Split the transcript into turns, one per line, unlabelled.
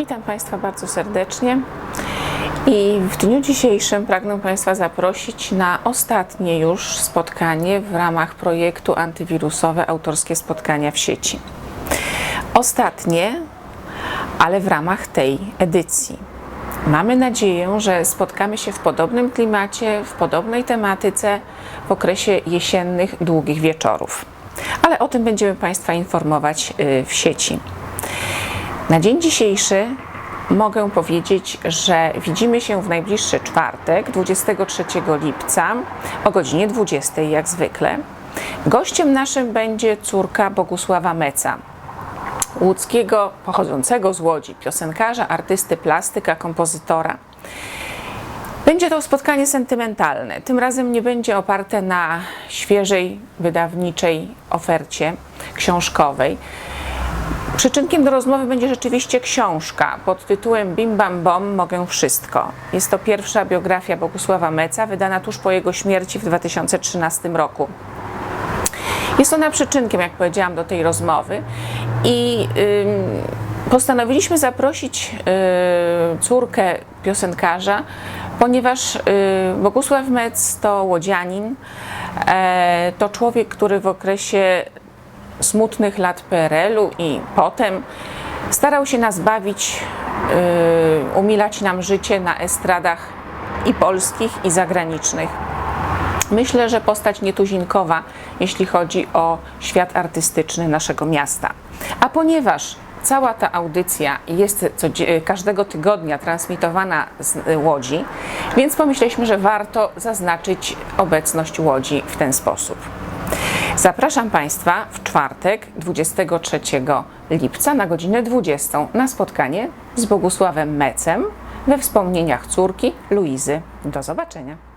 Witam Państwa bardzo serdecznie. I w dniu dzisiejszym pragnę Państwa zaprosić na ostatnie już spotkanie w ramach projektu antywirusowe Autorskie Spotkania w sieci. Ostatnie, ale w ramach tej edycji. Mamy nadzieję, że spotkamy się w podobnym klimacie, w podobnej tematyce w okresie jesiennych, długich wieczorów. Ale o tym będziemy Państwa informować y, w sieci. Na dzień dzisiejszy mogę powiedzieć, że widzimy się w najbliższy czwartek, 23 lipca o godzinie 20 jak zwykle. Gościem naszym będzie córka Bogusława Meca, łódzkiego, pochodzącego z Łodzi, piosenkarza, artysty, plastyka, kompozytora. Będzie to spotkanie sentymentalne. Tym razem nie będzie oparte na świeżej, wydawniczej ofercie książkowej. Przyczynkiem do rozmowy będzie rzeczywiście książka pod tytułem Bim Bam Bom Mogę Wszystko. Jest to pierwsza biografia Bogusława Meca, wydana tuż po jego śmierci w 2013 roku. Jest ona przyczynkiem, jak powiedziałam, do tej rozmowy i ym, postanowiliśmy zaprosić y, córkę piosenkarza, ponieważ y, Bogusław Mec to łodzianin, e, to człowiek, który w okresie smutnych lat PRL-u i potem starał się nas bawić, y, umilać nam życie na estradach i polskich, i zagranicznych. Myślę, że postać nietuzinkowa, jeśli chodzi o świat artystyczny naszego miasta. A ponieważ cała ta audycja jest każdego tygodnia transmitowana z y, Łodzi, więc pomyśleliśmy, że warto zaznaczyć obecność Łodzi w ten sposób. Zapraszam Państwa w czwartek 23 lipca na godzinę 20 na spotkanie z Bogusławem Mecem we wspomnieniach córki Luizy. Do zobaczenia.